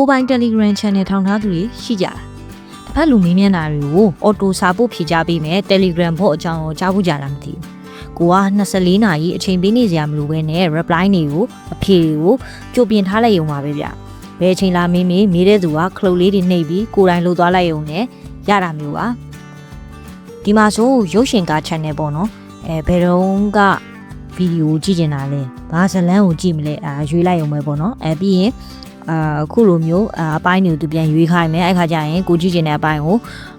ကိုယ်ပိုင် Telegram Channel ထောင်ထားသူတွေရှိကြတာတစ်ဖက်လူမေးမြန်းတာတွေကို auto စာပို့ဖြေကြားပေးမယ် Telegram bot အကြောင်းကိုကြားဖို့ကြတာမသိဘူးကိုက24နာရီအချိန်ပေးနေစရာမလိုဘဲနဲ့ reply တွေကိုအဖြေတွေကိုကြိုပြင်ထားလိုက်ရုံပါပဲဗျဘယ်အချိန်လာမေးမေးမေးတဲ့သူကခလုတ်လေးတွေနှိပ်ပြီးကိုယ်တိုင်လှုပ်သွားလိုက်ရုံနဲ့ရတာမျိုးပါဒီမှာဆိုရုပ်ရှင်ကား channel ပေါ့နော်အဲဘယ်တော့ကဗီဒီယိုကြည့်နေတာလဲဘာဇလန်းကိုကြည့်မလဲအာရွေးလိုက်ရုံပဲပေါ့နော်အဲပြီးရင် အာအခုလိုမျိုးအာအပိုင်းတွေကိုသူပြန်ရွေးခိုင်းမယ်အဲ့ခါကျရင်ကိုကြည့်ကျင်တဲ့အပိုင်းကို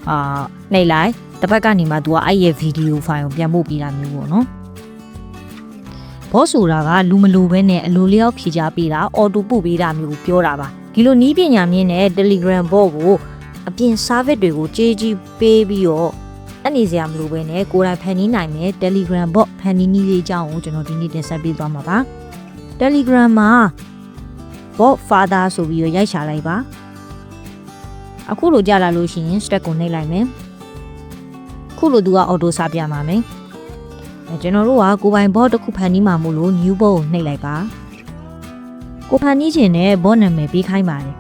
အာနှိပ်လိုက်တစ်ဖက်ကနေမှသူကအဲ့ရဲ့ဗီဒီယိုဖိုင်ကိုပြန်ပို့ပေးတာမျိုးပေါ့နော်ဘောဆိုတာကလူမလူပဲနဲ့အလိုလျောက်ဖြေချပေးတာအော်တိုပို့ပေးတာမျိုးပြောတာပါဒီလိုနီးပညာမြင့်တဲ့ Telegram bot ကိုအပြင် service တွေကိုကြေးကြီးပေးပြီးတော့အနေစရာမလိုပဲနဲ့ကိုယ်တိုင်ဖန်တီးနိုင်မယ် Telegram bot ဖန်တီးနည်းလေးအကြောင်းကိုကျွန်တော်ဒီနေ့တင်ဆက်ပေးသွားမှာပါ Telegram မှာ bot father ဆိုပြီးတော့ရိုက်ချလိုက်ပါအခုလိုကြာလာလို့ရှိရင် stack ကိုနှိပ်လိုက်မယ်ခုလိုသူက auto စပြမှာမယ်အဲကျွန်တော်တို့ကကိုယ်ပိုင် bot တစ်ခုဖန်တီးမှာမို့လို့ new bot ကိုနှိပ်လိုက်ပါကိုဖန်တီးခြင်းနဲ့ bot နာမည်ပေးခိုင်းပါတယ်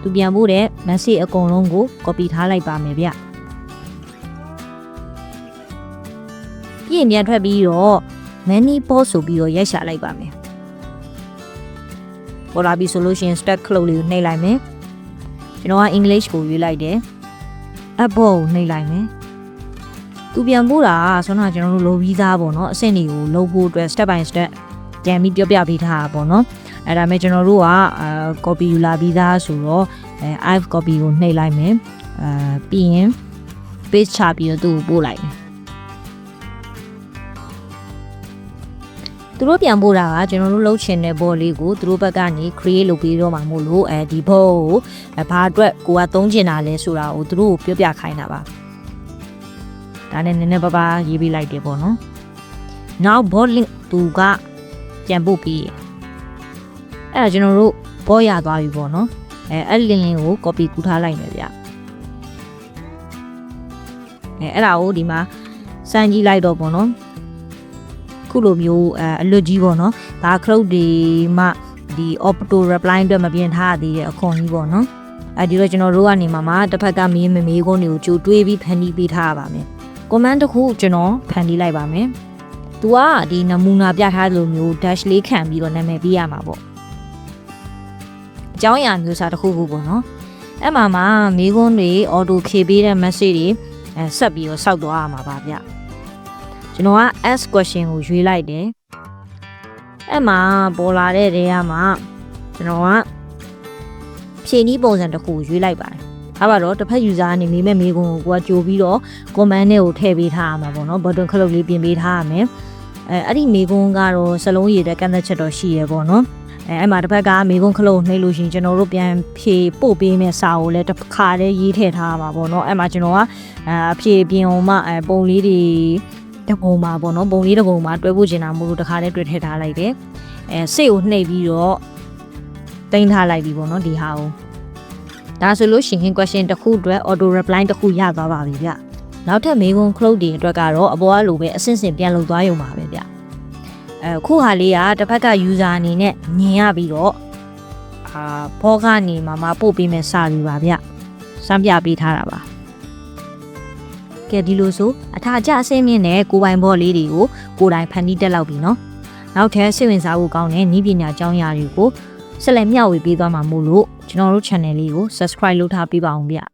သူပြန်ဖို့တဲ့ message အကုန်လုံးကို copy ထားလိုက်ပါမယ်ဗျပြည့်ပြန်ထွက်ပြီးတော့ many post ဆိုပြီးတော့ရိုက်ရှာလိုက်ပါမယ်ပေါ်လာပြီဆိုလို့ရှိရင် stack close လေးကိုနှိပ်လိုက်မယ်ကျွန်တော်က English ကိုရွေးလိုက်တယ် app ကိုနှိပ်လိုက်မယ်သူပြန်ပို့တာကဆောနာကျွန်တော်တို့လိုဗီဇာပေါ့နော်အဆင့်တွေကိုလုပ်ဖို့အတွက် step by step ပြန်ပြီးပြောပြပေးထားတာပေါ့နော်အဲ့ဒါမဲ့ကျွန်တော်တို့ကအာ copy ယူလာပြီးသားဆိုတော့အဲ i've copy ကိုနှိပ်လိုက်မယ်အာပြီးရင် page ချပြီးတော့သူ့ကိုပို့လိုက်မယ် တို့ပြန်ပို့တာကကျွန်တော်တို့လှုပ်ချင်တဲ့ဘောလေးကိုသူတို့ဘက်ကနေ create လုပ်ပြီးတော့မှမို့လို့အဲဒီဘောကိုအဲဘာအတွက်ကိုကသုံးချင်တာလဲဆိုတာကိုသူတို့ကိုပြောပြခိုင်းတာပါဒါနဲ့နည်းနည်းပါးပါးရေးပေးလိုက်တယ်ပေါ့နော် now bot link သူကပြန်ပို့ပြီးအဲ့ဒါကျွန်တော်တို့ဘောရသွားပြီပေါ့နော်အဲအဲ့ link လေးကို copy ကူးထားလိုက်မယ်ဗျအဲအဲ့ဒါကိုဒီမှာစမ်းကြည့်လိုက်တော့ပေါ့နော် ခုလိုမျိုးအဲအလွတ်ကြီးပေါ့နော်ဒါခရုတ်တွေမှဒီ auto reply အတွက်မပြင်ထားရသေးတဲ့အခွန်ကြီးပေါ့နော်အဲဒီတော့ကျွန်တော်တို့ကနေမှမှတစ်ဖက်ကမေးမမေးခွန်းတွေကိုကြိုတွေးပြီးဖန်တီးပေးထားရပါမယ် comment တစ်ခုကျွန်တော်ဖန်တီးလိုက်ပါမယ်သူကဒီနမူနာပြထားသလိုမျိုး dash လေးခံပြီးတော့နာမည်ပေးရမှာပေါ့အကြောင်းအရာမျိုးစားတစ်ခုခုပေါ့နော်အဲ့မှာမှမေးခွန်းတွေ auto ဖြည့်ပေးတဲ့ message တွေအဲဆက်ပြီးတော့စောက်သွားရမှာပါဗျ ကျွန်တော်က ask question ကိုရွေးလိုက်တယ်အဲ့မှာပေါ်လာတဲ့နေရာမှာကျွန်တော်ကဖြည့်နည်းပုံစံတစ်ခုကိုရွေးလိုက်ပါတယ်အဲ့ပါတော့တစ်ဖက် user ကနေမေးမဲ့မေးခွန်းကိုကိုကကြိုပြီးတော့ comment နဲ့ကိုထည့်ပေးထားရမှာပေါ့နော် button ခလုတ်လေးပြင်ပေးထားရမယ်အဲအဲ့ဒီမေးခွန်းကတော့စလုံးရည်တဲ့ကန့်သက်ချက်တော့ရှိရပေါ့နော်အဲအဲ့မှာတစ်ဖက်ကမေးခွန်းခလုတ်နှိပ်လို့ရှိရင်ကျွန်တော်တို့ပြန်ဖြေပို့ပေးမဲ့စာကိုလည်းတစ်ခါတည်းရေးထည့်ထားရမှာပေါ့နော်အဲ့မှာကျွန်တော်ကအဲဖြေပြင်အောင်မှအဲပုံလေးတွေ တပုံမှာပေါ့နော်ပုံလေးတပုံမှာတွဲဖို့ကျင်တာမို့လို့တခါတည်းတွဲထည့်ထားလိုက်တယ်အဲစိတ်ကိုနှိပ်ပြီးတော့တင်ထားလိုက်ပြီပေါ့နော်ဒီဟာကိုဒါဆိုလို့ရှိရင် question တစ်ခုအတွက် auto reply တစ်ခုရသွားပါပြီဗျနောက်ထပ်မေးခွန်း cloud တွေအတွက်ကတော့အပေါ်ကလိုပဲအဆင့်ဆင့်ပြန်လုပ်သွားရုံပါပဲဗျအဲခုဟာလေးကတစ်ဖက်က user အနေနဲ့မြင်ရပြီးတော့အာဘောကနေမှမပို့ပေးမယ်စာတွေပါဗျစမ်းပြပေးထားတာပါ ကဲဒီလိုဆိုအထာကျအစင်းမြင့်တဲ့ကိုပိုင်ဘောလေးတွေကိုကိုယ်တိုင်ဖန်တီးတက်လောက်ပြီနော်နောက်ထပ်စိတ်ဝင်စားဖို့ကောင်းတဲ့ဤပညာအကြောင်းအရာတွေကိုဆက်လက်မျှဝေပေးသွားမှာမို့လို့ကျွန်တော်တို့ channel လေးကို subscribe လုပ်ထားပေးပါအောင်ဗျ